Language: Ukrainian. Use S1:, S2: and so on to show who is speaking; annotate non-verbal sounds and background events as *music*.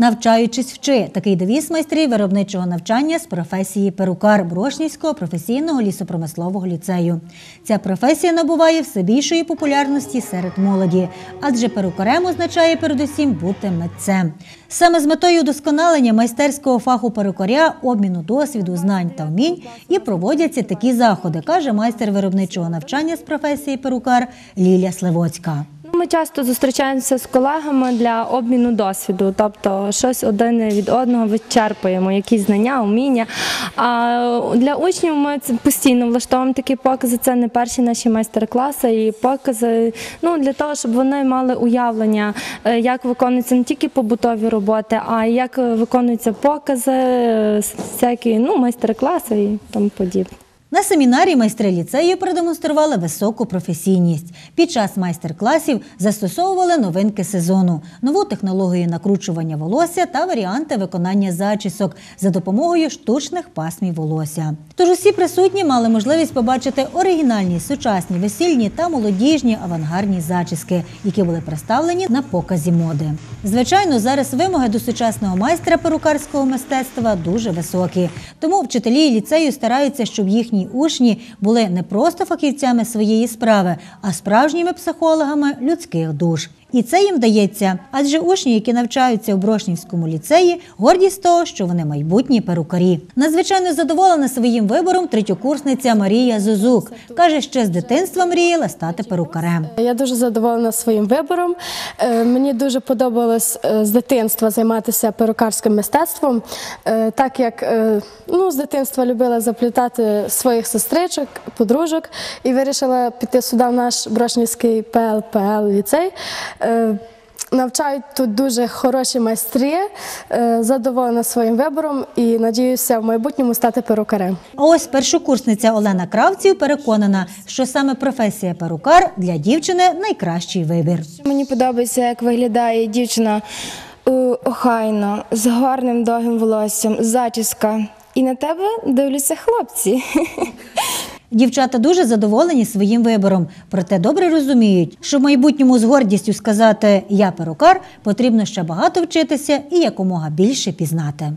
S1: Навчаючись вчи такий девіз майстрів виробничого навчання з професії перукар Брошнівського професійного лісопромислового ліцею. Ця професія набуває все більшої популярності серед молоді, адже перукарем означає передусім бути митцем. Саме з метою удосконалення майстерського фаху перукаря, обміну досвіду, знань та вмінь і проводяться такі заходи, каже майстер виробничого навчання з професії перукар Лілія Сливоцька.
S2: Ми часто зустрічаємося з колегами для обміну досвіду, тобто щось один від одного вичерпуємо, якісь знання, уміння. А для учнів ми постійно влаштовуємо такі покази. Це не перші наші майстер-класи і покази. Ну для того, щоб вони мали уявлення, е, як виконуються не тільки побутові роботи, а як виконуються покази, всякі ну майстер-класи і тому подібне.
S1: На семінарі майстри ліцею продемонстрували високу професійність. Під час майстер-класів застосовували новинки сезону, нову технологію накручування волосся та варіанти виконання зачісок за допомогою штучних пасмів волосся. Тож усі присутні мали можливість побачити оригінальні, сучасні, весільні та молодіжні авангардні зачіски, які були представлені на показі моди. Звичайно, зараз вимоги до сучасного майстра перукарського мистецтва дуже високі. Тому вчителі ліцею стараються, щоб їхні учні були не просто фахівцями своєї справи, а справжніми психологами людських душ. І це їм вдається, адже учні, які навчаються у Брошнівському ліцеї, гордість того, що вони майбутні перукарі. Надзвичайно задоволена своїм вибором третьокурсниця Марія Зозук. Каже, ще з дитинства мріяла стати перукарем.
S3: Я дуже задоволена своїм вибором. Е, Мені дуже подобалось е, з дитинства займатися перукарським мистецтвом, е, так як ну, з дитинства любила заплітати своїх сестричок, подружок і вирішила піти сюди в наш Брошнівський ПЛПЛ ліцей. Е, Навчають тут дуже хороші майстри, е, задоволена своїм вибором і надіюся в майбутньому стати перукарем.
S1: А ось першокурсниця Олена Кравців переконана, що саме професія перукар для дівчини найкращий вибір.
S4: Мені подобається, як виглядає дівчина е, охайно, з гарним довгим волоссям, зачіска. І на тебе дивляться хлопці. *laughs*
S1: Дівчата дуже задоволені своїм вибором, проте добре розуміють, що в майбутньому з гордістю сказати Я перукар потрібно ще багато вчитися і якомога більше пізнати.